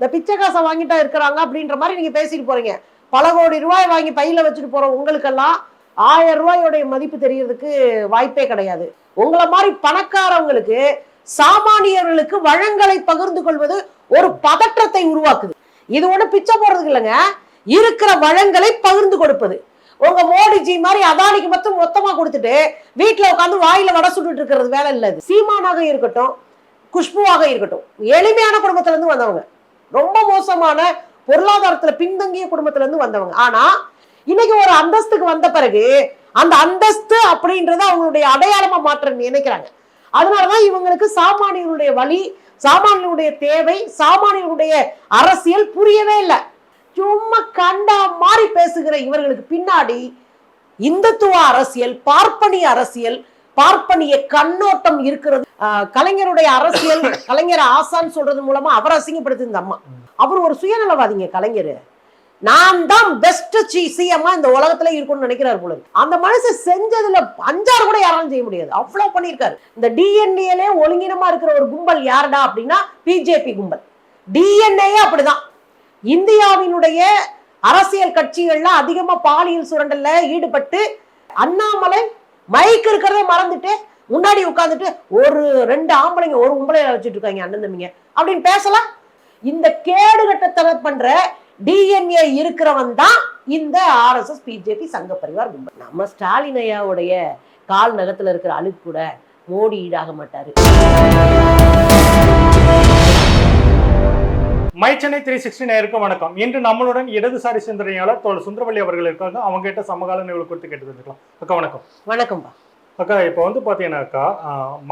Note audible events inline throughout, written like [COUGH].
இந்த பிச்சை காசை வாங்கிட்டா இருக்கிறாங்க அப்படின்ற மாதிரி நீங்க பேசிட்டு போறீங்க. பல கோடி ரூபாய் வாங்கி பையில வச்சுட்டு போற உங்களுக்கெல்லாம் ஆயிரம் ரூபாயோடைய மதிப்பு தெரியறதுக்கு வாய்ப்பே கிடையாது. உங்களை மாதிரி பணக்காரவங்களுக்கு சாமானியர்களுக்கு வழங்களை பகிர்ந்து கொள்வது ஒரு பதற்றத்தை உருவாக்குது. இது ஒன்றும் பிச்சை போடுறதுக்கு இல்லைங்க. இருக்கிற வளங்களை பகிர்ந்து கொடுப்பது. உங்க மோடிஜி மாதிரி அதானிக்கு மட்டும் மொத்தமா கொடுத்துட்டு வீட்டுல உட்காந்து வாயில வடை சுட்டுட்டு இருக்கிறது வேலை இல்லை சீமானாக இருக்கட்டும் குஷ்புவாக இருக்கட்டும் எளிமையான குடும்பத்துல இருந்து வந்தவங்க. ரொம்ப மோசமான பொருளாதாரத்துல பின்தங்கிய குடும்பத்துல இருந்து வந்தவங்க. ஆனா இன்னைக்கு ஒரு அந்தஸ்துக்கு வந்த பிறகு அந்த அந்தஸ்து அப்படின்றத அவங்களுடைய அடையாளமா மாற்ற நினைக்கிறாங்க. அதனாலதான் இவங்களுக்கு சாமானியர்களுடைய வழி சாமானியனுடைய தேவை சாமானியனுடைய அரசியல் புரியவே இல்லை. சும்மா கண்டா மாறி பேசுகிற இவர்களுக்கு பின்னாடி இந்துத்துவ அரசியல் பார்ப்பனி அரசியல் பார்ப்பனிய கண்ணோட்டம் இருக்கிறது. கலைஞருடைய அரசியல் [COUGHS] கலைஞர் ஆசான்னு சொல்றது மூலமா அவர் அசிங்கப்படுத்து இந்த அம்மா. அவர் ஒரு சுயநலவாதிங்க கலைஞர். நான் தான் பெஸ்ட் சிஎம்மா இந்த உலகத்துல இருக்கும்னு நினைக்கிறார் போல. அந்த மனுஷன் செஞ்சதுல அஞ்சாறு கூட யாராலும் செய்ய முடியாது. அவ்வளவு பண்ணியிருக்காரு. இந்த டிஎன்ஏலே ஒழுங்கினமா இருக்கிற ஒரு கும்பல் யாருடா அப்படின்னா பிஜேபி கும்பல். டிஎன்ஏ அப்படிதான். இந்தியாவினுடைய அரசியல் கட்சிகள்ல அதிகமா பாலியல் சுரண்டல்ல ஈடுபட்டு அண்ணாமலை மைக் இருக்கிறத மறந்துட்டு முன்னாடி உட்கார்ந்துட்டு ஒரு ரெண்டு ஆம்பளைங்க ஒரு உம்பளைய வச்சுட்டு இருக்காங்க அண்ணன் தம்பிங்க. அப்படின்னு பேசலாம். இந்த கேடுகட்டத்தனம் பண்ற டிஎன்ஏ இருக்கிறவன் தான் இந்த ஆர்எஸ்எஸ் பிஜேபி சங்க பரிவார் கும்பல். நம்ம ஸ்டாலின் ஐயாவுடைய கால் நகத்துல இருக்கிற அழுக்கு கூட மோடி ஈடாக மாட்டாரு. மை சென்னை த்ரீ சிக்ஸ்டி நேருக்கும் வணக்கம். இன்று நம்மளுடன் இடதுசாரி சிந்தனையாளர் தோழர் சுந்தரவல்லி அவர்கள் இருக்காங்க. அவங்க கிட்ட சமகால நிகழ்வு குறித்து கேட்டு தெரிஞ்சுக்கலாம் அக்கா வணக்கம். வணக்கம்பா அக்கா இப்போ வந்து பார்த்தீங்கன்னாக்கா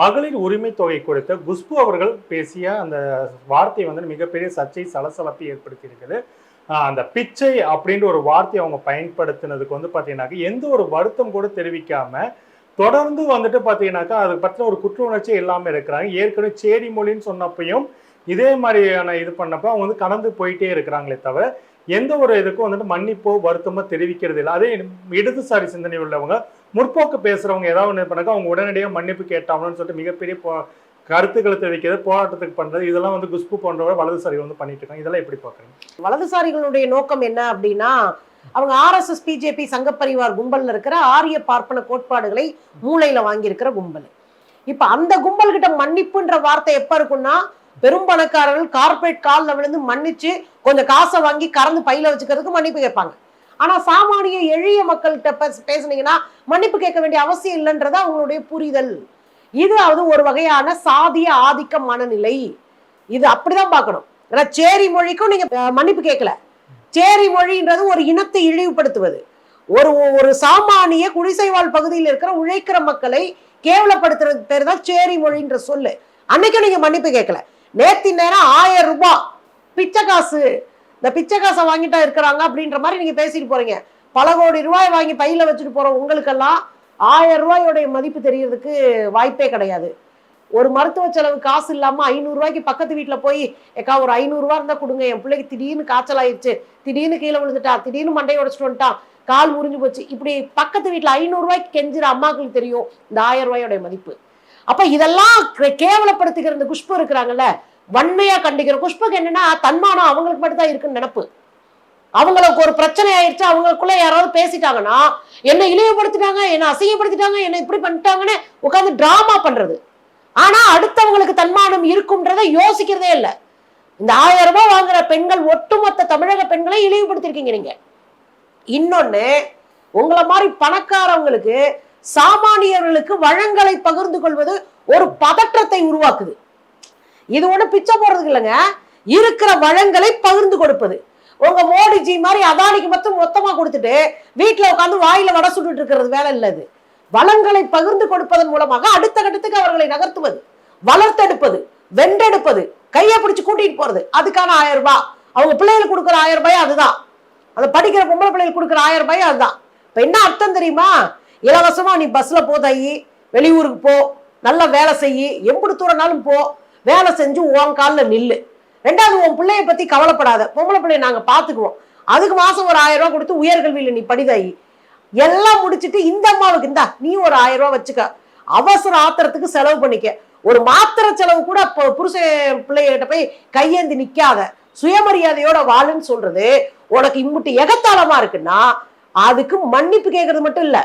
மகளிர் உரிமை தொகை கொடுத்த குஷ்பு அவர்கள் பேசிய அந்த வார்த்தை வந்து மிகப்பெரிய சர்ச்சை சலசலப்பை ஏற்படுத்தி இருக்குது அந்த பிச்சை அப்படின்ற ஒரு வார்த்தையை அவங்க பயன்படுத்தினதுக்கு வந்து பார்த்தீங்கன்னாக்கா எந்த ஒரு வருத்தம் கூட தெரிவிக்காம தொடர்ந்து வந்துட்டு பார்த்தீங்கன்னாக்கா அது பற்றின ஒரு குற்ற உணர்ச்சி இல்லாமல் இருக்கிறாங்க. ஏற்கனவே சேரி மொழின்னு சொன்னப்பையும் இதே மாதிரியான இது பண்ணப்ப அவங்க வந்து கடந்து போயிட்டே இருக்கிறாங்களே தவிர எந்த ஒரு இதுக்கும் வந்துட்டு மன்னிப்போ வருத்தமோ தெரிவிக்கிறது இல்லை. அதே இடதுசாரி சிந்தனை உள்ளவங்க முற்போக்கு பேசுறவங்க ஏதாவது ஒன்று பண்ணாக்க அவங்க உடனடியாக மன்னிப்பு கேட்டாங்கன்னு சொல்லிட்டு மிகப்பெரிய போ கருத்துக்களை தெரிவிக்கிறது போராட்டத்துக்கு பண்றது இதெல்லாம் வந்து குஷ்பு போன்றவரை வலதுசாரி வந்து பண்ணிட்டு இருக்காங்க. இதெல்லாம் எப்படி பார்க்குறீங்க வலதுசாரிகளுடைய நோக்கம் என்ன அப்படின்னா அவங்க ஆர்எஸ்எஸ் பிஜேபி சங்கப்பரிவார் கும்பல்ல இருக்கிற ஆரிய பார்ப்பன கோட்பாடுகளை மூளையில வாங்கியிருக்கிற கும்பல். இப்ப அந்த கும்பல்கிட்ட மன்னிப்புன்ற வார்த்தை எப்ப இருக்கும்னா பெரும் பணக்காரர்கள் கார்பரேட் காலில் விழுந்து மன்னிச்சு கொஞ்சம் காசை வாங்கி கறந்து பையில வச்சுக்கிறதுக்கு மன்னிப்பு கேட்பாங்க. ஆனா சாமானிய எளிய மக்கள்கிட்ட பேச- பேசுனீங்கன்னா மன்னிப்பு கேட்க வேண்டிய அவசியம் இல்லைன்றது அவங்களுடைய புரிதல். இது அது ஒரு வகையான சாதிய ஆதிக்க மனநிலை. இது அப்படிதான் பார்க்கணும். ஏன்னா சேரி மொழிக்கும் நீங்க மன்னிப்பு கேட்கல. சேரி மொழின்றது ஒரு இனத்தை இழிவுபடுத்துவது. ஒரு ஒரு சாமானிய குடிசைவாழ் பகுதியில் இருக்கிற உழைக்கிற மக்களை கேவலப்படுத்துறது பேர் தான் சேரி மொழின்ற சொல்லு. அன்னைக்கும் நீங்க மன்னிப்பு கேட்கல. நேத்தி நேரம் ஆயிரம் ரூபாய் பிச்சை காசு. இந்த பிச்சை காசை வாங்கிட்டா இருக்கிறாங்க அப்படின்ற மாதிரி நீங்க பேசிட்டு போறீங்க. பல கோடி ரூபாய் வாங்கி பையில வச்சுட்டு போற உங்களுக்கெல்லாம் ஆயிரம் ரூபாயோடைய மதிப்பு தெரியறதுக்கு வாய்ப்பே கிடையாது. ஒரு மருத்துவ செலவு காசு இல்லாம ஐநூறுரூவாய்க்கு பக்கத்து வீட்டில் போய் ஏக்கா ஒரு ஐநூறுரூவா இருந்தால் கொடுங்க என் பிள்ளைக்கு திடீர்னு காய்ச்சல் ஆயிடுச்சு திடீர்னு கீழே விழுந்துட்டா திடீர்னு மண்டையை உடச்சிட்டு வந்துட்டான் கால் முறிஞ்சு போச்சு. இப்படி பக்கத்து வீட்டில் ஐநூறுரூவாய்க்கு கெஞ்சிற கெஞ்சுற அம்மாக்களுக்கு தெரியும் இந்த ஆயிரம் ரூபாயோடைய மதிப்பு. அப்ப இதெல்லாம் கே- கேவலப்படுத்துகிற இந்த குஷ்பு இருக்கிறாங்கல்ல வன்மையா கண்டிக்கிற குஷ்புக்கு என்னன்னா தன்மானம் அவங்களுக்கு மட்டும் தான் இருக்குன்னு நினப்பு. அவங்களுக்கு ஒரு பிரச்சனை ஆயிடுச்சு அவங்களுக்குள்ள யாராவது பேசிட்டாங்கன்னா என்னை இழிவுபடுத்திட்டாங்க என்னை அசிங்கப்படுத்திட்டாங்க என்னை இப்படி பண்ணிட்டாங்கன்னு உட்காந்து டிராமா பண்றது. ஆனா அடுத்தவங்களுக்கு தன்மானம் இருக்கும்ன்றத யோசிக்கிறதே இல்லை. இந்த ஆயிரம் ரூபாய் வாங்குற பெண்கள் ஒட்டுமொத்த தமிழக பெண்களை இழிவுபடுத்திருக்கீங்க நீங்க. இன்னொன்னு உங்களை மாதிரி பணக்காரவங்களுக்கு சாமானியர்களுக்கு வழங்களை பகிர்ந்து கொள்வது ஒரு பதற்றத்தை உருவாக்குது. இது ஒண்ணு பிச்சை போடுறதுக்கு இல்லைங்க. இருக்கிற வளங்களை பகிர்ந்து கொடுப்பது. உங்க மோடிஜி மாதிரி அதானிக்கு மட்டும் மொத்தமா கொடுத்துட்டு வீட்டுல உட்காந்து வாயில வடை சுட்டுட்டு இருக்கிறது வேலை இல்லை இது. வளங்களை பகிர்ந்து கொடுப்பதன் மூலமாக அடுத்த கட்டத்துக்கு அவர்களை நகர்த்துவது. வளர்த்தெடுப்பது. வென்றெடுப்பது. கையை பிடிச்சு கூட்டிட்டு போறது. அதுக்கான ஆயிரம் ரூபாய். அவங்க பிள்ளைகளுக்கு கொடுக்குற ஆயிரம் ரூபாய் அதுதான். அதை படிக்கிற பொம்பளை பிள்ளைகளுக்கு கொடுக்குற ஆயிரம் ரூபாய் அதுதான். இப்ப என்ன அர்த்தம் தெரியுமா? இலவசமாக நீ பஸ்ஸில் போதாயி வெளியூருக்கு போ. நல்லா வேலை செய்யி. எப்படி தூரனாலும் போ. வேலை செஞ்சு உன் காலில் நில்லு. ரெண்டாவது உன் பிள்ளைய பற்றி கவலைப்படாத. பொம்பளை பிள்ளைய நாங்கள் பார்த்துக்குவோம் அதுக்கு மாதம் ஒரு ஆயிரம் ரூபா கொடுத்து உயர்கல்வியில் நீ படிதாயி எல்லாம் முடிச்சிட்டு இந்த அம்மாவுக்கு இந்தா நீ ஒரு ஆயிரம் ரூபா வச்சுக்க. அவசர ஆத்திரத்துக்கு செலவு பண்ணிக்க. ஒரு மாத்திரை செலவு கூட இப்போ புருஷன் பிள்ளைகிட்ட போய் கையேந்தி நிக்காத. சுயமரியாதையோட வாழுன்னு சொல்றது உனக்கு இம்புட்டு எகத்தாளமா இருக்குன்னா அதுக்கு மன்னிப்பு கேட்கறது மட்டும் இல்லை.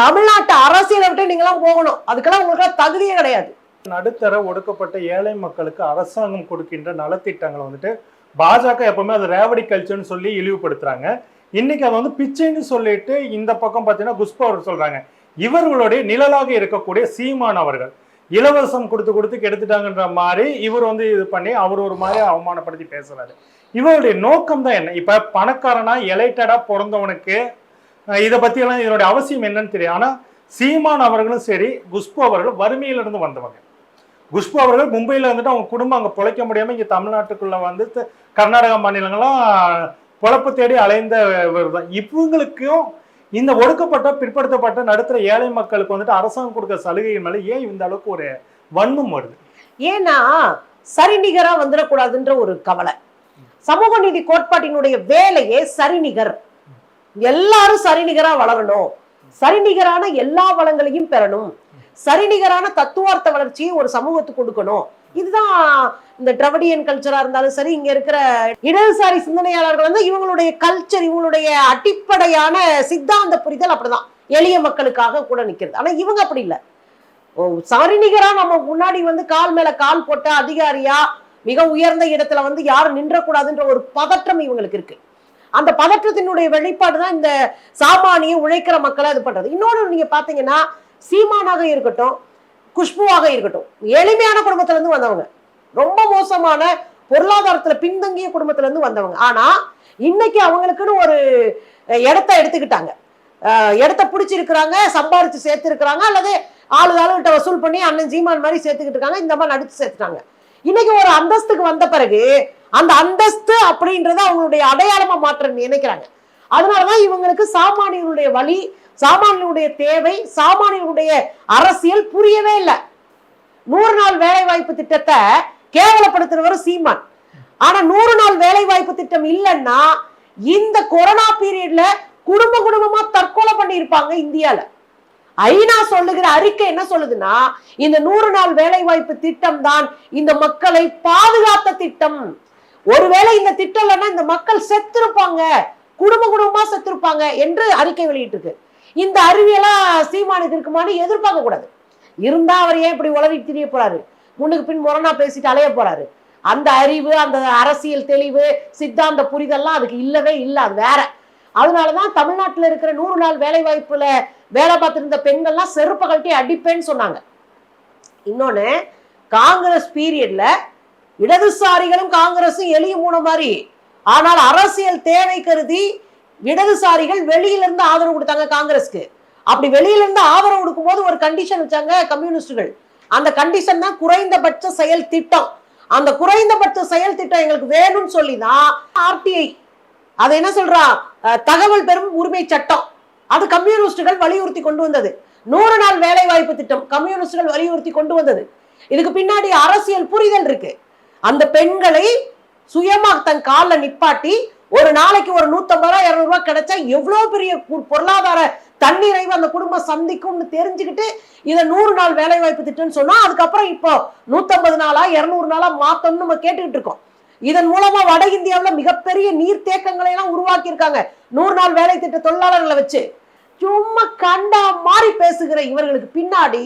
தமிழ்நாட்டு அரசியலை விட்டு நீங்களாம் போகணும். அதுக்கெல்லாம் உங்களுக்கு தகுதியே கிடையாது. நடுத்தர ஒடுக்கப்பட்ட ஏழை மக்களுக்கு அரசாங்கம் கொடுக்கின்ற நலத்திட்டங்களை வந்துட்டு பாஜக எப்பவுமே அது ரேவடி கல்ச்சர்னு சொல்லி இழிவுபடுத்துறாங்க. இன்னைக்கு அதை வந்து பிச்சைன்னு சொல்லிட்டு இந்த பக்கம் பார்த்தீங்கன்னா குஷ்பா அவர் சொல்றாங்க. இவர்களுடைய நிழலாக இருக்கக்கூடிய சீமான் அவர்கள். இலவசம் கொடுத்து கொடுத்து கெடுத்துட்டாங்கன்ற மாதிரி இவர் வந்து இது பண்ணி அவர் ஒரு மாதிரி அவமானப்படுத்தி பேசுறாரு. இவருடைய நோக்கம் தான் என்ன? இப்ப பணக்காரனா எலைட்டடா பிறந்தவனுக்கு இதை பற்றியெல்லாம் இதனுடைய அவசியம் என்னன்னு தெரியும் ஆனால் சீமான் அவர்களும் சரி குஷ்பு அவர்களும் வறுமையிலிருந்து வந்தவங்க. குஷ்பு அவர்கள் மும்பையில் வந்துட்டு அவங்க குடும்பம் அங்கே பிழைக்க முடியாமல் இங்கே தமிழ்நாட்டுக்குள்ளே வந்து கர்நாடக கர்நாடகா மாநிலங்கள்லாம் பொழப்பு தேடி அலைந்த தான் இவங்களுக்கும் இந்த ஒடுக்கப்பட்ட பிற்படுத்தப்பட்ட நடுத்தர ஏழை மக்களுக்கு வந்துட்டு அரசாங்கம் கொடுக்க சலுகையின் மேலே ஏன் இந்த அளவுக்கு ஒரு வன்மம் வருது? ஏன்னா சரிநிகரா வந்துடக்கூடாதுன்ற ஒரு கவலை. சமூக நீதி கோட்பாட்டினுடைய வேலையே சரிநிகர். எல்லாரும் சரிநிகரா வளரணும். சரிநிகரான எல்லா வளங்களையும் பெறணும். சரிநிகரான தத்துவார்த்த வளர்ச்சியை ஒரு சமூகத்துக்கு கொடுக்கணும். இதுதான் இந்த டிரவிடியன் கல்ச்சரா இருந்தாலும் சரி இங்க இருக்கிற இடதுசாரி சிந்தனையாளர்கள் வந்து இவங்களுடைய கல்ச்சர் இவங்களுடைய அடிப்படையான சித்தாந்த புரிதல் அப்படிதான். எளிய மக்களுக்காக கூட நிக்கிறது. ஆனா இவங்க அப்படி இல்லை. சரிநிகரா நம்ம முன்னாடி வந்து கால் மேல கால் போட்ட அதிகாரியா மிக உயர்ந்த இடத்துல வந்து யாரும் நின்றக்கூடாதுன்ற ஒரு பதற்றம் இவங்களுக்கு இருக்கு. அந்த பதற்றத்தினுடைய வெளிப்பாடு தான் இந்த சாமானிய உழைக்கிற மக்களை இது பண்றது. இன்னொன்று நீங்க பாத்தீங்கன்னா சீமானாக இருக்கட்டும் குஷ்புவாக இருக்கட்டும் எளிமையான குடும்பத்துல இருந்து வந்தவங்க ரொம்ப மோசமான பொருளாதாரத்துல பின்தங்கிய குடும்பத்துல இருந்து வந்தவங்க. ஆனா இன்னைக்கு அவங்களுக்குன்னு ஒரு இடத்த எடுத்துக்கிட்டாங்க. இடத்த பிடிச்சிருக்கிறாங்க சம்பாரிச்சு சேர்த்திருக்கிறாங்க அல்லது ஆளு ஆளுகிட்ட வசூல் பண்ணி அண்ணன் ஜீமான் மாதிரி சேர்த்துக்கிட்டு இருக்காங்க இந்த மாதிரி நடிச்சு சேர்த்துட்டாங்க. இன்னைக்கு ஒரு அந்தஸ்துக்கு வந்த பிறகு அந்த அந்தஸ்து அப்படின்றத அவங்களுடைய அடையாளமா மாற்ற நினைக்கிறாங்க. அதனாலதான் இவங்களுக்கு சாமானியர்களுடைய வழி சாமானியனுடைய தேவை சாமானியனுடைய அரசியல் புரியவே இல்லை. நூறு நாள் வேலை வாய்ப்பு திட்டத்தை கேவலப்படுத்துறவர் சீமான். ஆனா நூறு நாள் வேலை வாய்ப்பு திட்டம் இல்லைன்னா இந்த கொரோனா பீரியட்ல குடும்ப குடும்பமா தற்கொலை பண்ணியிருப்பாங்க இந்தியால. ஐநா சொல்லுகிற அறிக்கை என்ன சொல்லுதுன்னா இந்த நூறு நாள் வேலை வாய்ப்பு திட்டம் தான் இந்த மக்களை பாதுகாத்த திட்டம். ஒருவேளை இந்த திட்டம் இல்லைன்னா இந்த மக்கள் செத்திருப்பாங்க. குடும்ப குடும்பமா செத்திருப்பாங்க என்று அறிக்கை வெளியிட்டிருக்கு. இந்த அறிவியெல்லாம் சீமானுக்கு இருக்குமான்னு எதிர்பார்க்க கூடாது. இருந்தா அவர் ஏன் இப்படி உளறி திரிய போறாரு? முன்னுக்கு பின் முரணா பேசிட்டு அலைய போறாரு. அந்த அறிவு அந்த அரசியல் தெளிவு சித்தாந்த புரிதல்லாம் அதுக்கு இல்லவே இல்லை அது வேற. அதனாலதான் தமிழ்நாட்டுல இருக்கிற நூறு நாள் வேலை வாய்ப்புல வேலை பார்த்துருந்த பெண்கள்லாம் செருப்பை கழட்டி அடிப்பேன்னு சொன்னாங்க. இன்னொன்னு காங்கிரஸ் பீரியட்ல இடதுசாரிகளும் காங்கிரஸும் எளிய மூணு மாதிரி. ஆனால் அரசியல் தேவை கருதி இடதுசாரிகள் வெளியில இருந்து ஆதரவு கொடுத்தாங்க காங்கிரஸ்க்கு. அப்படி வெளியில இருந்து ஆதரவு கொடுக்கும்போது ஒரு கண்டிஷன் வச்சாங்க கம்யூனிஸ்டுகள். அந்த கண்டிஷன் தான் குறைந்தபட்ச செயல் திட்டம். அந்த குறைந்தபட்ச செயல் திட்டம் எங்களுக்கு வேணும்னு சொல்லி தான் ஆர்டிஐ அது என்ன சொல்றா? தகவல் பெறும் உரிமை சட்டம். அது கம்யூனிஸ்டுகள் வலியுறுத்தி கொண்டு வந்தது. நூறு நாள் வேலை வாய்ப்பு திட்டம் கம்யூனிஸ்டுகள் வலியுறுத்தி கொண்டு வந்தது. இதுக்கு பின்னாடி அரசியல் புரிதல் இருக்கு. அந்த பெண்களை சுயமா தன் காலில் நிப்பாட்டி ஒரு நாளைக்கு ஒரு நூத்தம்பது ரூபா இருநூறு ரூபாய் கிடைச்சா எவ்வளோ பெரிய கு- பொருளாதார தன்னிறைவு அந்த குடும்பம் சந்திக்கும்னு தெரிஞ்சுக்கிட்டு இதை நூறு நாள் வேலை வாய்ப்பு திட்டம்னு சொன்னா அதுக்கப்புறம் இப்போ நூத்தம்பது நாளா இருநூறு நாளா மாத்தணும்னு நம்ம கேட்டுக்கிட்டு இருக்கோம். இதன் மூலமா வட இந்தியாவில் மிகப்பெரிய நீர்த்தேக்கங்களை எல்லாம் உருவாக்கி இருக்காங்க நூறு நாள் வேலை திட்ட தொழிலாளர்களை வச்சு. சும்மா கண்டா மாறி பேசுகிற இவர்களுக்கு பின்னாடி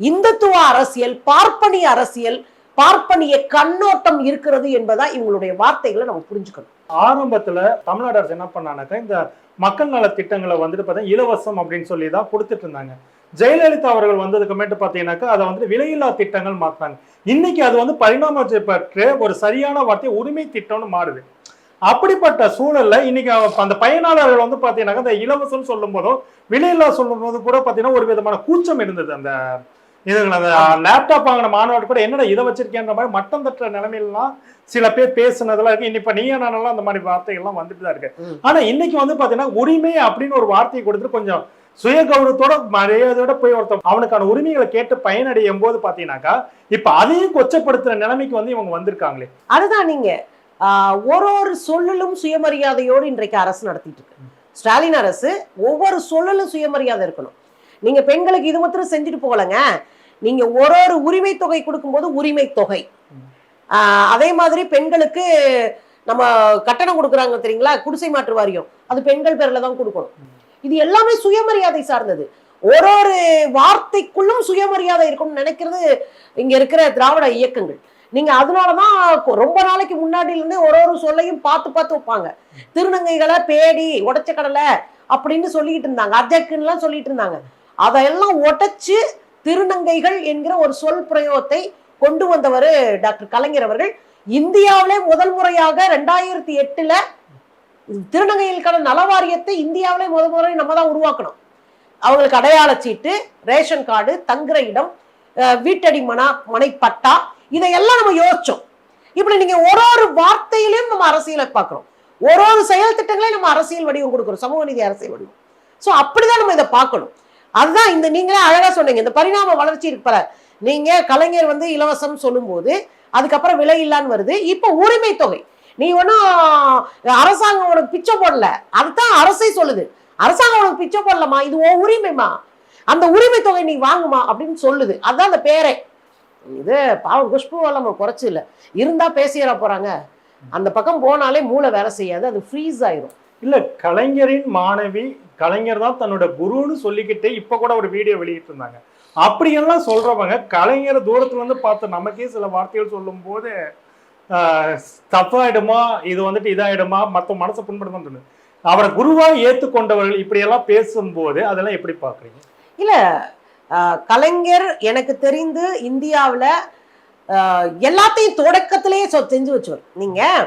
இந்துத்துவ அரசியல் பார்ப்பனிய அரசியல் பார்ப்பனிய கண்ணோட்டம் இருக்கிறது என்பதா இவங்களுடைய வார்த்தைகளை நம்ம புரிஞ்சுக்கணும். ஆரம்பத்துல தமிழ்நாடு அரசு என்ன பண்ணானாக்கா இந்த மக்கள் நல திட்டங்களை வந்துட்டு பார்த்தீங்கன்னா இலவசம் அப்படின்னு சொல்லி தான் கொடுத்துட்டு இருந்தாங்க. ஜெயலலிதா அவர்கள் வந்ததுக்குமேட்டு பார்த்தீங்கன்னாக்கா அதை வந்துட்டு விலையில்லா திட்டங்கள் மாற்றினாங்க இன்னைக்கு அது வந்து பரிணாமத்தை பெற்று ஒரு சரியான வார்த்தை உரிமை திட்டம்னு மாறுது. அப்படிப்பட்ட சூழல்ல இன்னைக்கு அந்த பயனாளர்கள் வந்து பார்த்தீங்கன்னாக்கா இந்த இலவசம் சொல்லும் போதும் விலையில்லா சொல்லும் போது கூட பார்த்தீங்கன்னா ஒரு விதமான கூச்சம் இருந்தது அந்த இதுங்கள அந்த லேப்டாப் வாங்கின மாணவர் கூட என்னடா இதை வச்சிருக்கேன்ற மாதிரி மட்டம் தட்டுற நிலைமையிலாம் சில பேர் பேசுனதெல்லாம் இருக்கு. இன்னைக்கு நீ நானெல்லாம் அந்த மாதிரி வார்த்தைகள்லாம் வந்துட்டு தான் இருக்கு. ஆனா இன்னைக்கு வந்து பாத்தீங்கன்னா உரிமை அப்படின்னு ஒரு வார்த்தையை கொடுத்துட்டு கொஞ்சம் சுய கௌரவத்தோட மரியாதையோட போய் ஒருத்தன் அவனுக்கான உரிமைகளை கேட்டு பயனடையும் போது பாத்தீங்கன்னாக்கா இப்ப அதையும் கொச்சப்படுத்துற நிலைமைக்கு வந்து இவங்க வந்திருக்காங்களே. அதுதான் நீங்க. ஒரு ஒரு சொல்லிலும் சுயமரியாதையோடு இன்றைக்கு அரசு நடத்திட்டு இருக்கு. ஸ்டாலின் அரசு ஒவ்வொரு சொல்லிலும் சுயமரியாதை இருக்கணும். நீங்க பெண்களுக்கு இது மாத்திரம் செஞ்சுட்டு போகலங்க. நீங்க ஒரு ஒரு உரிமை தொகை கொடுக்கும்போது உரிமை தொகை. ஆஹ், அதே மாதிரி பெண்களுக்கு நம்ம கட்டணம் கொடுக்குறாங்க தெரியுங்களா? குடிசை மாற்று வாரியம். அது பெண்கள் பேர்ல தான் கொடுக்கணும். இது எல்லாமே சுயமரியாதை சார்ந்தது. ஒரு ஒரு வார்த்தைக்குள்ளும் சுயமரியாதை இருக்கும்னு நினைக்கிறது இங்க இருக்கிற திராவிட இயக்கங்கள். நீங்க அதனாலதான் ரொம்ப நாளைக்கு முன்னாடில இருந்து ஒரு ஒரு சொல்லையும் பார்த்து பார்த்து வைப்பாங்க. திருநங்கைகளை பேடி உடைச்ச கடலை அப்படின்னு சொல்லிட்டு இருந்தாங்க. அர்ஜக்குன்னுலாம் சொல்லிட்டு இருந்தாங்க. அதையெல்லாம் உடைச்சு திருநங்கைகள் என்கிற ஒரு சொல் பிரயோகத்தை கொண்டு வந்தவர் டாக்டர் கலைஞர் அவர்கள். இந்தியாவிலே முதல் முறையாக ரெண்டாயிரத்தி எட்டுல திருநங்கைகளுக்கான நலவாரியத்தை இந்தியாவிலே முதல் முறை நம்ம தான் உருவாக்கணும். அவங்களுக்கு அடையாள சீட்டு ரேஷன் கார்டு தங்குற இடம் அஹ் வீட்டடி மனா மனைப்பட்டா இதையெல்லாம் நம்ம யோசிச்சோம். இப்படி நீங்க ஒரு ஒரு வார்த்தையிலையும் நம்ம அரசியலை பார்க்கிறோம். ஒரு ஒரு செயல் திட்டங்களையும் நம்ம அரசியல் வடிவம் கொடுக்குறோம். சமூக நீதி அரசியல் வடிவம். ஸோ அப்படிதான் நம்ம இதை பார்க்கணும். அதுதான் இந்த நீங்களே அழகா சொன்னீங்க. இந்த பரிணாம வளர்ச்சி இருப்பற நீங்க கலைஞர் வந்து இலவசம் சொல்லும்போது அதுக்கப்புறம் விலை இல்லான்னு வருது. இப்போ உரிமை தொகை. நீ ஒன்றும் அரசாங்கம் உனக்கு பிச்சை போடல. அதுதான் அரசே சொல்லுது. அரசாங்கம் உனக்கு பிச்சை போடலமா இது உன் உரிமைமா அந்த உரிமை தொகை நீ வாங்குமா அப்படின்னு சொல்லுது. அதுதான் அந்த பேரே. இது பாவம் குஷ்பு நம்ம குறைச்சு இல்லை. இருந்தா பேசிட போறாங்க. அந்த பக்கம் போனாலே மூளை வேலை செய்யாது. அது ஃப்ரீஸ் ஆயிரும். இல்லை கலைஞரின் மாணவி கலைஞர் தான் தன்னோட குருன்னு சொல்லிக்கிட்டே இப்போ கூட ஒரு வீடியோ வெளியிட்டு இருந்தாங்க அப்படியெல்லாம் சொல்றவங்க கலைஞரை தூரத்துல வந்து பார்த்து நமக்கே சில வார்த்தைகள் சொல்லும் போது தப்பாயிடுமா இது வந்துட்டு இதாயிடுமா மற்ற மனசை புண்படுமா தோணுது அவரை குருவாக ஏற்றுக்கொண்டவர்கள் இப்படியெல்லாம் பேசும்போது அதெல்லாம் எப்படி பார்க்குறீங்க? இல்லை கலைஞர் எனக்கு தெரிந்து இந்தியாவில் எல்லாத்தையும் தொடக்கத்திலேயே சொ- செஞ்சு வச்சவர். நீங்கள்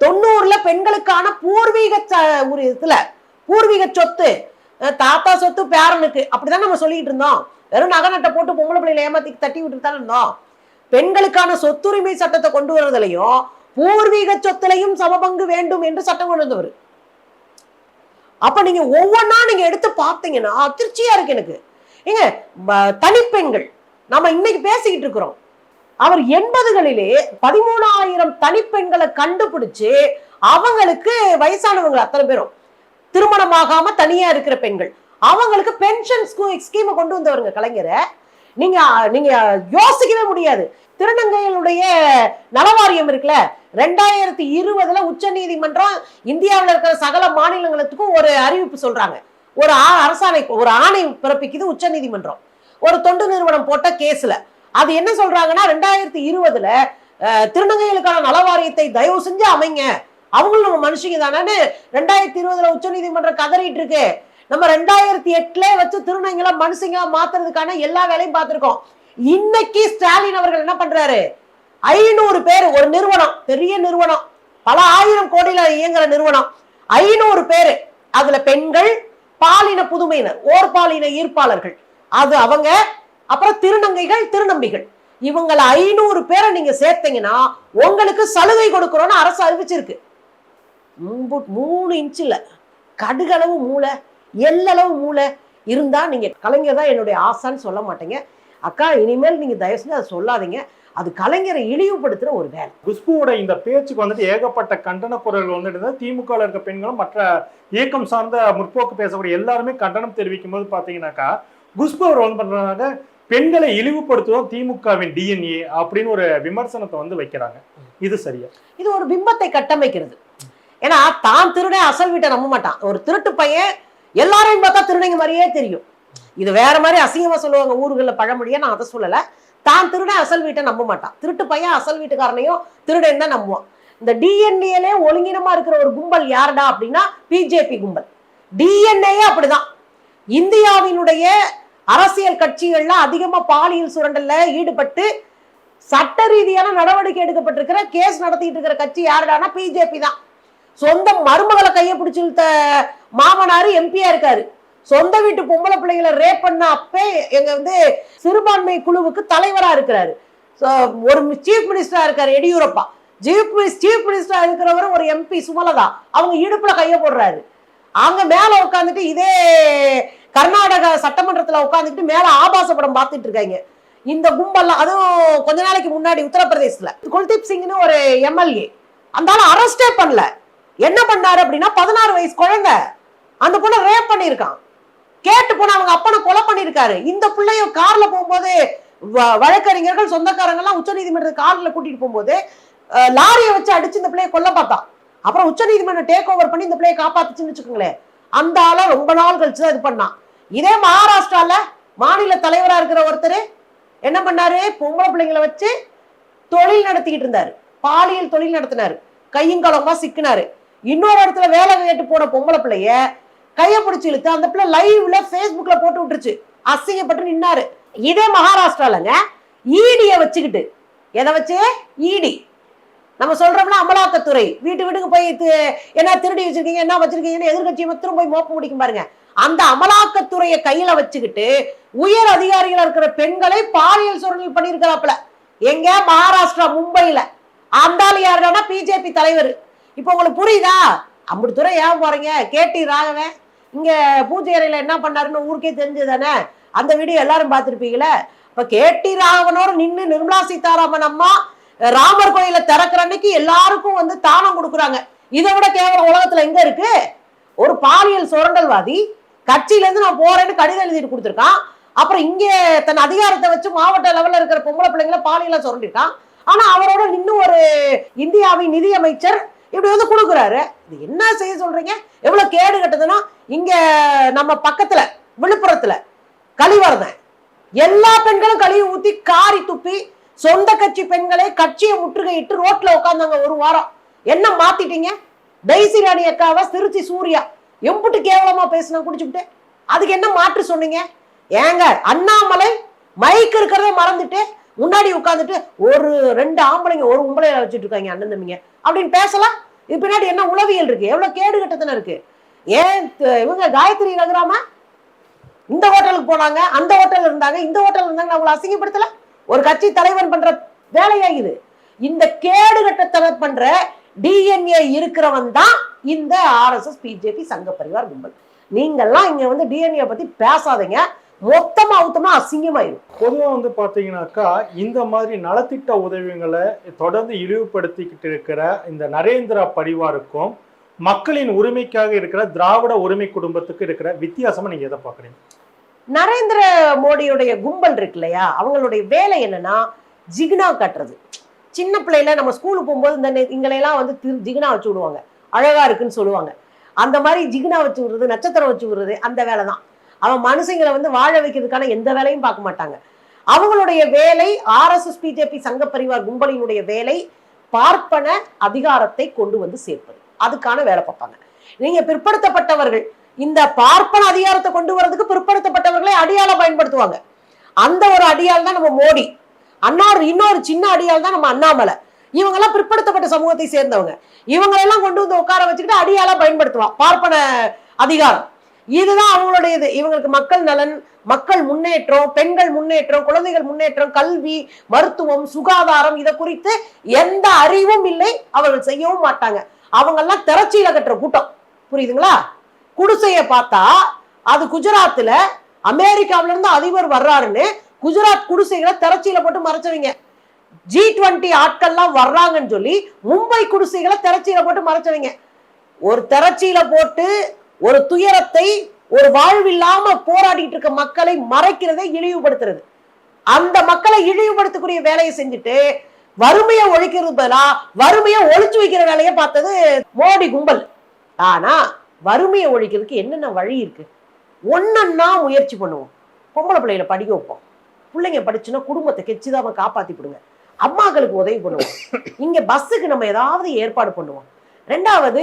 தொண்ணூறுல பெண்களுக்கான பூர்வீக ச- ஒரு இதுல பூர்வீக சொத்து தாத்தா சொத்து பேரனுக்கு அப்படிதான் நம்ம சொல்லிட்டு இருந்தோம். வெறும் நகை நட்டை போட்டு பொம்பளை பிள்ளைகளை ஏமாத்தி தட்டி விட்டுட்டு தானே இருந்தோம். பெண்களுக்கான சொத்துரிமை சட்டத்தை கொண்டு வர்றதுலையும் பூர்வீக சொத்துலையும் சமபங்கு வேண்டும் என்று சட்டம் கொண்டு வந்தவர். அப்ப நீங்க ஒவ்வொன்னா நீங்க எடுத்து பார்த்தீங்கன்னா அதிர்ச்சியா இருக்கு எனக்கு. ஏங்க தனிப்பெண்கள் நம்ம இன்னைக்கு பேசிக்கிட்டு இருக்கிறோம். அவர் எண்பதுகளிலே பதிமூணாயிரம் தனிப்பெண்களை கண்டுபிடிச்சு அவங்களுக்கு வயசானவங்க அத்தனை பேரும். திருமணமாகாம தனியா இருக்கிற பெண்கள். அவங்களுக்கு பென்ஷன் ஸ்கீமை கொண்டு வந்தவருங்க கலைஞரை நீங்க நீங்க யோசிக்கவே முடியாது. திருநங்கைகளுடைய நலவாரியம் இருக்குல்ல ரெண்டாயிரத்தி இருபதுல உச்ச நீதிமன்றம் இந்தியாவில் இருக்கிற சகல மாநிலங்களுக்கும் ஒரு அறிவிப்பு சொல்றாங்க. ஒரு அரசாணை ஒரு ஆணை பிறப்பிக்குது உச்ச நீதிமன்றம். ஒரு தொண்டு நிறுவனம் போட்ட கேஸ்ல. அது என்ன சொல்றாங்கன்னா ரெண்டாயிரத்தி இருபதுல திருநங்கைகளுக்கான நலவாரியத்தை தயவு செஞ்சு அமைங்க. அவங்களும் நம்ம மனுஷங்க தானே. ரெண்டாயிரத்தி இருபதுல உச்ச நீதிமன்றம் கதறிட்டு இருக்கு நம்ம ரெண்டாயிரத்தி எட்டுல வச்சு திருநங்கைகளை மனுஷங்களா மாத்துறதுக்கான எல்லா வேலையும் பார்த்திருக்கோம். இன்னைக்கு ஸ்டாலின் அவர்கள் என்ன பண்றாரு? ஐநூறு பேர் ஒரு நிறுவனம் பெரிய நிறுவனம். பல ஆயிரம் கோடியில இயங்குற நிறுவனம். ஐநூறு பேர். அதுல பெண்கள் பாலின புதுமையினர் ஓர் பாலின ஈர்ப்பாளர்கள். அது அவங்க அப்புறம் திருநங்கைகள் திருநம்பிகள். இவங்களை ஐநூறு பேரை நீங்க சேர்த்தீங்கன்னா உங்களுக்கு சலுகை கொடுக்கிறோம்னு அரசு அறிவிச்சிருக்கு. மூணு இன்ச்சில் கடுகளவு மூளை எல்லளவு மூளை இருந்தால் நீங்கள் கலைஞர் தான் என்னுடைய ஆசான்னு சொல்ல மாட்டீங்க. அக்கா இனிமேல் நீங்கள் தயவு செஞ்சு அதை சொல்லாதீங்க. அது கலைஞரை இழிவுபடுத்துகிற ஒரு வேலை. குஷ்புவோட இந்த பேச்சுக்கு வந்துட்டு ஏகப்பட்ட கண்டன குரல்கள் வந்துட்டு திமுக இருக்க பெண்களும் மற்ற இயக்கம் சார்ந்த முற்போக்கு பேசக்கூடிய எல்லாருமே கண்டனம் தெரிவிக்கும் போது பார்த்தீங்கன்னாக்கா குஷ்பு அவர் வந்து பண்ணுறாங்க பெண்களை இழிவுபடுத்துவதும் திமுகவின் டிஎன்ஏ அப்படின்னு ஒரு விமர்சனத்தை வந்து வைக்கிறாங்க. இது சரியா? இது ஒரு பிம்பத்தை கட்டமைக்கிறது. ஏன்னா தான் திருடே அசல் வீட்டை நம்ப மாட்டான். ஒரு திருட்டு பையன் எல்லாரையும் பார்த்தா திருடங்க மாதிரியே தெரியும். இது வேற மாதிரி அசிங்கமா சொல்லுவாங்க ஊர்களில் பழமொழியா நான் அதை சொல்லலை. தான் திருடன் அசல் வீட்டை நம்ப மாட்டான். திருட்டு பையன் அசல் வீட்டுக்காரனையும் திருடன் தான் நம்புவான். இந்த டிஎன்ஏலே ஒழுங்கினமா இருக்கிற ஒரு கும்பல் யாருடா அப்படின்னா பிஜேபி கும்பல். டிஎன்ஏயே அப்படிதான். இந்தியாவினுடைய அரசியல் கட்சிகள்ல அதிகமா பாலியல் சுரண்டல்ல ஈடுபட்டு சட்ட ரீதியான நடவடிக்கை எடுக்கப்பட்டிருக்கிற கேஸ் நடத்திட்டு இருக்கிற கட்சி யாருடானா பிஜேபி தான். சொந்த மருமகளை கையை பிடிச்சிருத்த மாமனாரு எம்பியா இருக்காரு. சொந்த வீட்டு பொம்பளை பிள்ளைகளை ரேப் பண்ண அப்பே எங்க வந்து சிறுபான்மை குழுவுக்கு தலைவரா இருக்கிறாரு. ஒரு சீஃப் மினிஸ்டரா இருக்காரு எடியூரப்பா. சீஃப் சீஃப் மினிஸ்டரா இருக்கிறவர் ஒரு எம்பி சுமலதா. அவங்க இடுப்புல கைய போடுறாரு. அங்க மேல உட்காந்துட்டு இதே கர்நாடக சட்டமன்றத்துல உட்காந்துட்டு மேல ஆபாச படம் பார்த்துட்டு இருக்காங்க. இந்த கும்பல்லாம் அதுவும் கொஞ்ச நாளைக்கு முன்னாடி உத்தரப்பிரதேசத்துல குல்தீப் சிங்னு ஒரு எம்எல்ஏ அந்த ஆள் அரெஸ்டே பண்ணல. என்ன பண்ணாரு அப்படின்னா பதினாறு வயசு குழந்தை. அந்த பொண்ணை ரேப் பண்ணியிருக்கான். கேட்டு போன அவங்க அப்பனை கொலை பண்ணியிருக்காரு. இந்த பிள்ளைய கார்ல போகும்போது வ- வழக்கறிஞர்கள் சொந்தக்காரங்க எல்லாம் உச்சநீதிமன்றத்து கார்ல கூட்டிட்டு போகும்போது லாரியை வச்சு அடிச்சு இந்த பிள்ளைய கொல்ல பார்த்தான். அப்புறம் உச்சநீதிமன்றம் டேக் ஓவர் பண்ணி இந்த பிள்ளையை காப்பாத்துச்சுன்னு வச்சுக்கோங்களேன். அந்த ஆளை ரொம்ப நாள் கழிச்சு தான் இது பண்ணான். இதே மகாராஷ்டிரால மாநில தலைவரா இருக்கிற ஒருத்தர் என்ன பண்ணாரு? பொம்பளை பிள்ளைங்களை வச்சு தொழில் நடத்திக்கிட்டு இருந்தாரு. பாலியல் தொழில் நடத்தினாரு. கையங்கலமா சிக்கினாரு. இன்னொரு இடத்துல வேலை கேட்டு போன பொம்பளை பிள்ளைய கையை பிடிச்சி இழுத்து அந்த பிள்ளை லைவ்ல ஃபேஸ்புக்ல போட்டு விட்டுருச்சு. அசிங்கப்பட்டு நின்னாரு. இதே மகாராஷ்டிராலங்க ஈடியை வச்சுக்கிட்டு. எதை வச்சு? ஈடி நம்ம சொல்றோம்னா அமலாக்கத்துறை. வீட்டு வீட்டுக்கு போய் என்ன திருடி வச்சிருக்கீங்க என்ன வச்சிருக்கீங்கன்னு எதிர்கட்சி மத்திரம் போய் மோப்ப முடிக்கும் பாருங்க. அந்த அமலாக்கத்துறையை கையில வச்சுக்கிட்டு உயர் அதிகாரிகளா இருக்கிற பெண்களை பாலியல் சுரண்டல் பண்ணியிருக்கிறாப்புல. எங்க மகாராஷ்டிரா மும்பையில. அந்த ஆளு யாருன்னா பிஜேபி தலைவர். இப்போ உங்களுக்கு புரியுதா? அப்படி துறை ஏன் போறீங்க? கேட்டி ராகவன். இங்க பூஜை அறையில என்ன பண்ணாருன்னு ஊருக்கே தெரிஞ்சது தானே அந்த வீடியோ எல்லாரும் பார்த்துருப்பீங்களே? இப்ப கேட்டி ராகவனோட நின்று நிர்மலா சீதாராமன் அம்மா ராமர் கோயில திறக்கிற அன்னைக்கு எல்லாருக்கும் வந்து தானம் கொடுக்குறாங்க. இதை விட கேவலம் உலகத்துல எங்க இருக்கு? ஒரு பாலியல் சுரண்டல்வாதி கட்சியில இருந்து நான் போறேன்னு கடிதம் எழுதிட்டு கொடுத்துருக்கான். அப்புறம் இங்க தன் அதிகாரத்தை வச்சு மாவட்ட லெவல்ல இருக்கிற பொம்பளை பிள்ளைங்களை பாலியலா சுரண்டிருக்கான். ஆனா அவரோட இன்னும் ஒரு இந்தியாவின் நிதி அமைச்சர் இப்படி வந்து கொடுக்குறாரு. இது என்ன செய்ய சொல்றீங்க? எவ்வளவு கேடு கட்டுதுன்னா இங்க நம்ம பக்கத்துல விழுப்புரத்துல கழிவறதன் எல்லா பெண்களும் கழிவு ஊத்தி காரி துப்பி சொந்த கட்சி பெண்களை கட்சியை முற்றுகையிட்டு ரோட்ல உட்காந்தாங்க ஒரு வாரம். என்ன மாத்திட்டீங்க? டெய்சி ராணி அக்காவை திருச்சி சூர்யா? எம்புட்டு கேவலமா பேசினா குடிச்சுக்கிட்டு. அதுக்கு என்ன மாற்று சொன்னீங்க? ஏங்க அண்ணாமலை மைக் இருக்கிறதே மறந்துட்டு முன்னாடி உட்காந்துட்டு ஒரு ரெண்டு ஆம்பளைங்க ஒரு உம்பளைய வச்சுட்டு இருக்காங்க அண்ணன் தம்பிங்க. அப்படின்னு பேசலாம். இது பின்னாடி என்ன உளவியல் இருக்கு? எவ்வளவு கேடு கட்டத்தனம் இருக்கு? ஏன் இவங்க காயத்ரி ரகுராமா? இந்த ஹோட்டலுக்கு போனாங்க அந்த ஹோட்டல் இருந்தாங்க இந்த ஹோட்டல் இருந்தாங்க அவங்களை அசிங்கப்படுத்தல? ஒரு கட்சி தலைவன் பண்ற வேலையா இது? இந்த கேடு கட்டத்தனம் பண்ற டிஎன்ஏ இருக்கிறவன் தான் இந்த ஆர்எஸ்எஸ் பிஜேபி சங்க பரிவார் கும்பல். நீங்கெல்லாம் இங்க வந்து டிஎன்ஏ பத்தி பேசாதீங்க. மொத்தமா அவுத்தமா அசிங்கமாயிரும். பொதுவா வந்து பாத்தீங்கன்னாக்கா இந்த மாதிரி நலத்திட்ட உதவிகளை தொடர்ந்து இழிவுபடுத்திக்கிட்டு இருக்கிற இந்த நரேந்திர பரிவாருக்கும் மக்களின் உரிமைக்காக இருக்கிற திராவிட உரிமை குடும்பத்துக்கு இருக்கிற வித்தியாசமா நீங்க எதை பாக்குறீங்க? நரேந்திர மோடியுடைய கும்பல் இருக்கு இல்லையா? அவங்களுடைய வேலை என்னன்னா ஜிகினா கட்டுறது. சின்ன பிள்ளையில நம்ம ஸ்கூலுக்கு போகும்போது இந்த இங்களையெல்லாம் வந்து திரு ஜிகினா வச்சு விடுவாங்க. அழகா இருக்குன்னு சொல்லுவாங்க. அந்த மாதிரி ஜிகினா வச்சு விடுறது நட்சத்திரம் வச்சு விடுறது அந்த வேலை தான். அவன் மனுஷங்களை வந்து வாழ வைக்கிறதுக்கான எந்த வேலையும் பார்க்க மாட்டாங்க. அவங்களுடைய வேலை ஆர்எஸ்எஸ் பிஜேபி சங்க பரிவார் கும்பலினுடைய வேலை பார்ப்பன அதிகாரத்தை கொண்டு வந்து சேர்ப்பது. அதுக்கான வேலை பார்ப்பாங்க. நீங்க பிற்படுத்தப்பட்டவர்கள் இந்த பார்ப்பன அதிகாரத்தை கொண்டு வரதுக்கு பிற்படுத்தப்பட்டவர்களை அடியாளம் பயன்படுத்துவாங்க. அந்த ஒரு அடியாள் தான் நம்ம மோடி. அன்னார் இன்னொரு சின்ன அடியால் தான் நம்ம அண்ணாமலை. இவங்கெல்லாம் பிற்படுத்தப்பட்ட சமூகத்தை சேர்ந்தவங்க. இவங்களெல்லாம் கொண்டு வந்து உட்கார வச்சுக்கிட்டு அடியாலாம் பயன்படுத்துவான். பார்ப்பன அதிகாரம். இதுதான் அவங்களுடைய இது இவங்களுக்கு மக்கள் நலன் மக்கள் முன்னேற்றம் பெண்கள் முன்னேற்றம் குழந்தைகள் முன்னேற்றம் கல்வி மருத்துவம் சுகாதாரம் இதை குறித்து எந்த அறிவும் இல்லை. அவர்கள் செய்யவும் மாட்டாங்க. அவங்கெல்லாம் திரச்சியில கட்டுற கூட்டம். புரியுதுங்களா? குடிசைய பார்த்தா அது குஜராத்ல அமெரிக்காவில இருந்து அதிபர் வர்றாருன்னு குஜராத் குடிசைகளை திரச்சியில போட்டு மறைச்சவங்க ஜி டுவெண்ட்டி ஆட்கள்லாம் வர்றாங்கன்னு சொல்லி மும்பை குடிசைகளை திரச்சியில போட்டு மறைச்சவங்க ஒரு திரச்சியில போட்டு ஒரு துயரத்தை ஒரு வாழ்வில்லாம போராடிட்டு இருக்க மக்களை மறைக்கிறதை இழிவுபடுத்துறது. அந்த மக்களை இழிவுபடுத்தக்கூடிய வேலையை செஞ்சுட்டு வறுமையை ஒழிக்கிறது பதிலா வறுமையை ஒழிச்சு வைக்கிற வேலையை பார்த்தது மோடி கும்பல். ஆனா வறுமையை ஒழிக்கிறதுக்கு என்னென்ன வழி இருக்கு? ஒன்னொன்னா முயற்சி பண்ணுவோம். பொம்பளை பிள்ளைகளை படிக்க வைப்போம். பிள்ளைங்க படிச்சுன்னா குடும்பத்தை கெச்சிதாம காப்பாத்தி விடுங்க அம்மாக்களுக்கு உதவி பண்ணுவோம். இங்க பஸ்ஸுக்கு நம்ம ஏதாவது ஏற்பாடு பண்ணுவோம். ரெண்டாவது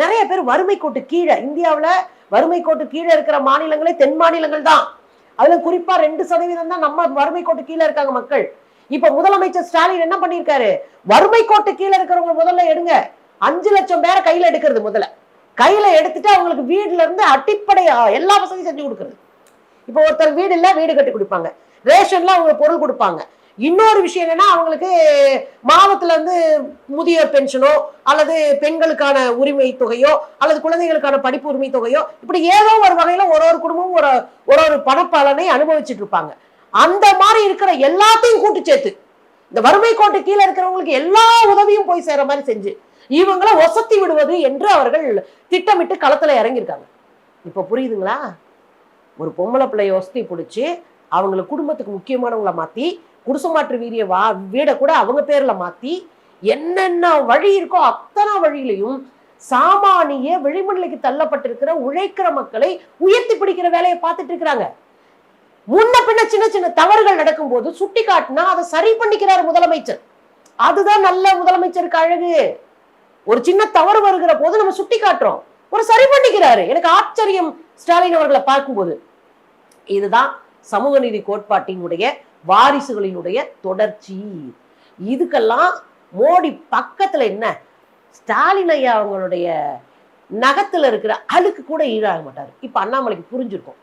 நிறைய பேர் வறுமை கோட்டு கீழே இந்தியாவுல வறுமை கோட்டு கீழே இருக்கிற மாநிலங்களே தென் மாநிலங்கள் தான். அதுல குறிப்பா ரெண்டு சதவீதம் தான் நம்ம வறுமை கோட்டு கீழே இருக்காங்க மக்கள். இப்ப முதலமைச்சர் ஸ்டாலின் என்ன பண்ணிருக்காரு வறுமை கோட்டு கீழே இருக்கிறவங்க முதல்ல எடுங்க. அஞ்சு லட்சம் பேரை கையில எடுக்கிறது முதல்ல. கையில எடுத்துட்டு அவங்களுக்கு வீடுல இருந்து அடிப்படை எல்லா வசதியும் செஞ்சு கொடுக்குறது. இப்போ ஒருத்தர் வீடு இல்ல வீடு கட்டி கொடுப்பாங்க. ரேஷன்ல அவங்க பொருள் கொடுப்பாங்க. இன்னொரு விஷயம் என்னன்னா அவங்களுக்கு மாதத்துல இருந்து முதியோர் பென்ஷனோ அல்லது பெண்களுக்கான உரிமை தொகையோ அல்லது குழந்தைகளுக்கான படிப்பு உரிமை தொகையோ இப்படி ஏதோ ஒரு வகையில ஒரு ஒரு குடும்பமும் ஒரு ஒரு ஒரு பணப்பலனை அனுபவிச்சுட்டு இருப்பாங்க. அந்த மாதிரி இருக்கிற எல்லாத்தையும் கூட்டு சேர்த்து இந்த வறுமை கோட்டு கீழே இருக்கிறவங்களுக்கு எல்லா உதவியும் போய் சேர மாதிரி செஞ்சு இவங்களை ஒசத்தி விடுவது என்று அவர்கள் திட்டமிட்டு களத்துல இறங்கியிருக்காங்க. இப்ப புரியுதுங்களா? ஒரு பொம்பளை பிள்ளைய ஒசத்தி பிடிச்சி அவங்களை குடும்பத்துக்கு முக்கியமானவங்களை மாத்தி குடிசமாற்று வீரிய வா வீடை கூட அவங்க பேர்ல மாத்தி என்னென்ன வழி இருக்கோ அத்தனை வழியிலையும் சாமானிய வெளிமண்ணிலைக்கு தள்ளப்பட்டிருக்கிற உழைக்கிற மக்களை உயர்த்தி பிடிக்கிற வேலையை பார்த்துட்டு இருக்கிறாங்க. முன்ன பின்ன சின்ன சின்ன தவறுகள் நடக்கும்போது சுட்டி காட்டினா அதை சரி பண்ணிக்கிறார் முதலமைச்சர். அதுதான் நல்ல முதலமைச்சருக்கு அழகு. ஒரு சின்ன தவறு வருகிற போது நம்ம சுட்டி காட்டுறோம். ஒரு சரி பண்ணிக்கிறாரு. எனக்கு ஆச்சரியம் ஸ்டாலின் அவர்களை பார்க்கும்போது. இதுதான் சமூக நீதி கோட்பாட்டினுடைய வாரிசுகளினுடைய தொடர்ச்சி. இதுக்கெல்லாம் மோடி பக்கத்துல என்ன? ஸ்டாலின் ஐயா அவங்களுடைய நகத்துல இருக்கிற அழுக்கு கூட ஈடாக மாட்டாரு. இப்ப அண்ணாமலைக்கு புரிஞ்சிருக்கும்.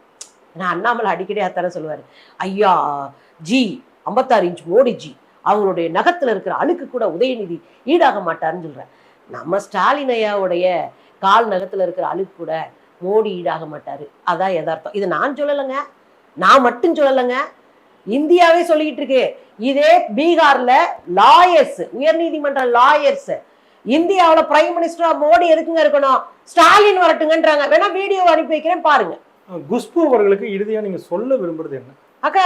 நான் அண்ணாமலை அடிக்கடி அத்தான சொல்லுவாரு. ஐயா ஜி ஐம்பத்தாறு இன்ச் மோடி ஜி அவங்களுடைய நகத்துல இருக்கிற அழுக்கு கூட உதயநிதி ஈடாக மாட்டாருன்னு சொல்றேன் நம்ம ஸ்டாலின் ஐயாவுடைய கால் நகத்துல இருக்கிற அழுக்கு கூட மோடி ஈடாக மாட்டாரு. அதான் யதார்த்தம். இது நான் சொல்லலைங்க. நான் மட்டும் சொல்லலைங்க. இந்தியாவே சொல்லிக்கிட்டு இருக்கு. இதே பீகார்ல லாயர்ஸ் உயர்நீதிமன்ற லாயர்ஸ் இந்தியாவுல பிரைம் மினிஸ்டரா மோடி எதுக்குங்க இருக்கணும்? ஸ்டாலின் வரட்டுங்கன்றாங்க. வேணா வீடியோ அனுப்பி வைக்கிறேன் பாருங்க. குஷ்பு அவர்களுக்கு இறுதியா நீங்க சொல்ல விரும்புறது என்ன? அக்கா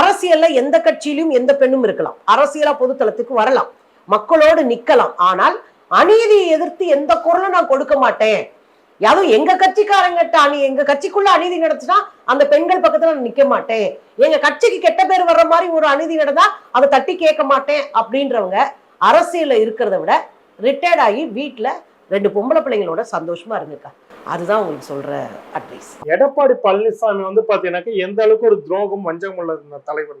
அரசியல்ல எந்த கட்சியிலும் எந்த பெண்ணும் இருக்கலாம். அரசியலா பொதுத்தளத்துக்கு வரலாம். மக்களோடு நிக்கலாம். ஆனால் அநீதியை எதிர்த்து எந்த குரலும் நான் கொடுக்க மாட்டேன். அதுவும் எங்க கட்சிக்காரங்கிட்ட அணி எங்க கட்சிக்குள்ள அநீதி நடந்துச்சுன்னா அந்த பெண்கள் பக்கத்துல நான் நிக்க மாட்டேன். எங்க கட்சிக்கு கெட்ட பேர் வர்ற மாதிரி ஒரு அநீதி நடந்தா அதை தட்டி கேட்க மாட்டேன் அப்படின்றவங்க அரசியல்ல இருக்கிறத விட ரிட்டையர்ட் ஆகி வீட்டுல ரெண்டு பொம்பளை பிள்ளைங்களோட சந்தோஷமா இருங்கக்கா. அதுதான் உங்களுக்கு சொல்ற அட்வைஸ் எடப்பாடி பழனிசாமி வந்து பாத்தீங்கன்னாக்க எந்த அளவுக்கு ஒரு துரோகம் வஞ்சகம் உள்ள தலைவர்